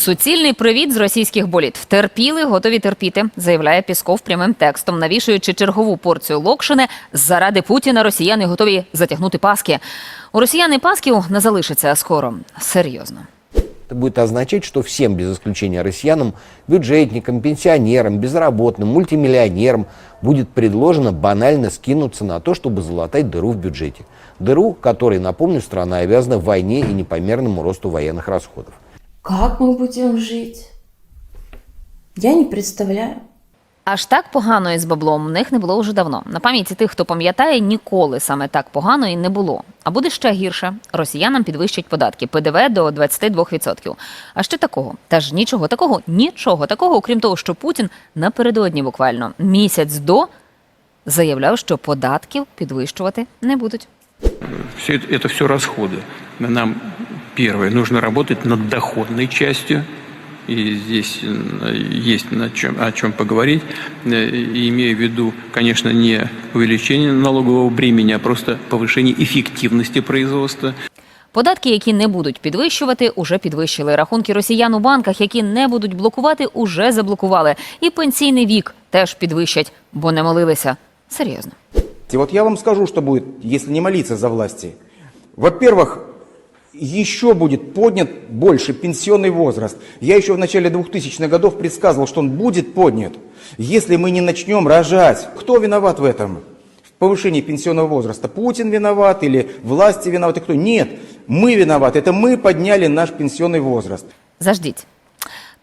Суцільний привіт з російських боліт. Терпіли, готові терпіти, заявляє Пісков прямим текстом, навішуючи чергову порцію локшини. Заради Путіна росіяни готові затягнути паски. У росіяни пасків не залишиться скоро. Серйозно. Это будет означать, что всем, без исключения россиянам, бюджетникам, пенсионерам, безработным, мультимиллионерам будет предложено банально скинуться на то, чтобы залатать дыру в бюджете. Дыру, которой, напомню, страна обязана войне и непомерному росту военных расходов. Как мы будем жить? Я не представляю. Аж так погано із баблом в них не було вже давно. На пам'яті тих, хто пам'ятає, ніколи саме так погано і не було. А буде ще гірше. Росіянам підвищать податки ПДВ до 22%. А ще такого? Та ж нічого такого, нічого такого, окрім того, що Путін напередодні буквально місяць до заявляв, що податків підвищувати не будуть. Все это, это все расходы. Нам, первое, нужно работать над доходной частью. И здесь э, есть над чем, о чем поговорить. Э, Имея в виду, конечно, не увеличение налогового бремени, а просто повышение эффективности производства. Податки, які не будуть підвищувати, уже підвищили. Рахунки росіян у банках, які не будуть блокувати, уже заблокували. І пенсійний вік теж підвищать, бо не молилися. Серйозно. И вот я вам скажу, что будет, если не молиться за власти. Во-первых, еще будет поднят больше пенсионный возраст. Я еще в начале 2000-х годов предсказывал, что он будет поднят, если мы не начнем рожать. Кто виноват в этом? В повышении пенсионного возраста. Путин виноват или власти виноваты? Кто? Нет, мы виноваты. Это мы подняли наш пенсионный возраст. Заждіть.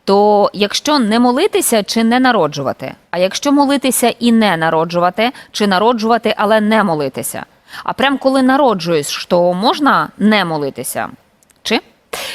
То якщо не молитися чи не народжувати, а якщо молитися і не народжувати, чи народжувати, але не молитися. А прям коли народжуєш, то можна не молитися? Чи?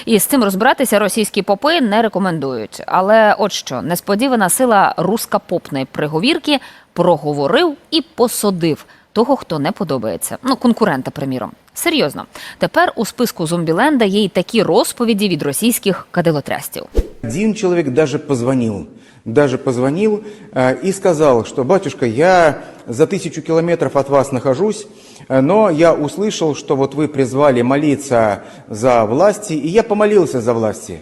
І з цим розбиратися російські попи не рекомендують. Але от що, несподівана сила руска-попної приговірки проговорив і посадив того, хто не подобається. Ну, конкурента, приміром. Серйозно. Тепер у списку Зомбіленда є й такі розповіді від російських кадилотрястів. Один человек даже позвонил, даже позвонил э, и сказал, что, батюшка, я за тысячу километров от вас нахожусь, э, но я услышал, что вот вы призвали молиться за власти, и я помолился за власти.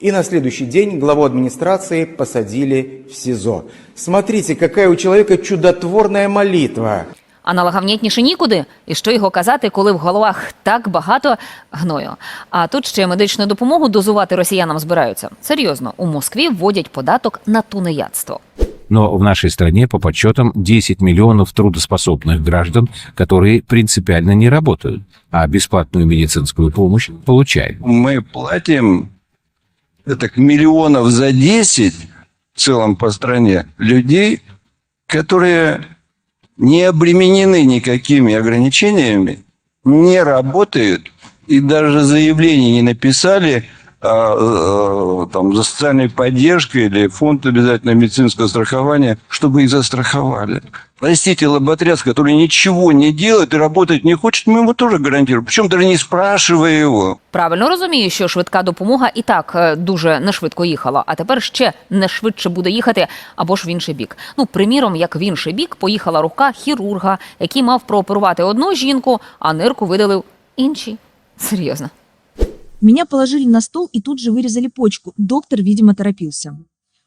И на следующий день главу администрации посадили в СИЗО. Смотрите, какая у человека чудотворная молитва. А налагавнітніше нікуди. І що його казати, коли в головах так багато гною. А тут ще медичну допомогу дозувати росіянам збираються. Серйозно, у Москві вводять податок на тунеядство. Но в нашей стране, по подсчетам, 10 миллионов трудоспособных граждан, которые принципиально не работают, а бесплатную медицинскую помощь получают. мы платим это миллионов за 10 в целом по стране людей, которые не обременены никакими ограничениями, не работают и даже заявление не написали там, за социальной поддержкой или фонд обязательного медицинского страхования, чтобы их застраховали. Простите, лоботряс, который ничего не делает и работать не хочет, мы ему тоже гарантируем. Причем даже не спрашивая его. Правильно розумію, що швидка допомога і так е, дуже нешвидко їхала, а тепер ще не швидше буде їхати або ж в інший бік. Ну, приміром, як в інший бік поїхала рука хірурга, який мав прооперувати одну жінку, а нирку видалив іншій. Серйозно. Меня положили на стол и тут же вырезали почку. Доктор, видимо, торопился.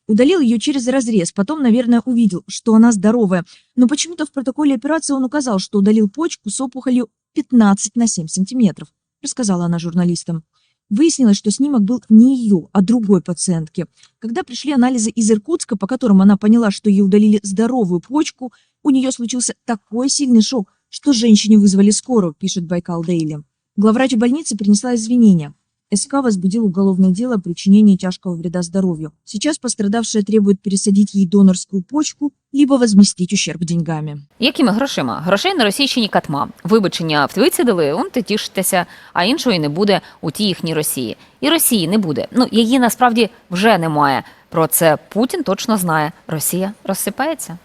Удалил ее через разрез, потом, наверное, увидел, что она здоровая. Но почему-то в протоколе операции он указал, что удалил почку с опухолью 15 на 7 сантиметров, рассказала она журналистам. Выяснилось, что снимок был не ее, а другой пациентки. Когда пришли анализы из Иркутска, по которым она поняла, что ей удалили здоровую почку, у нее случился такой сильный шок, что женщине вызвали скорую, пишет Байкал Дейли. Главврач больницы принесла извинения. СК возбудил уголовное дело о причинении тяжкого вреда здоровью. Сейчас пострадавшая требует пересадить ей донорскую почку, либо возместить ущерб деньгами. Якими грошима? Грошей на Російщині катма. Вибачення в дали, он ти тішитеся, а іншої не буде у тій їхній Росії. І Росії не буде. Ну, її насправді вже немає. Про це Путін точно знає. Росія розсипається.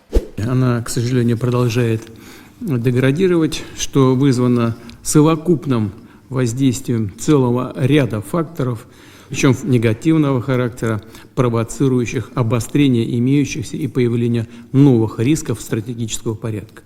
Она, к сожалению, продолжает деградировать, что вызвано совокупным воздействием целого ряда факторов, причем негативного характера, провоцирующих обострение имеющихся и появление новых рисков стратегического порядка.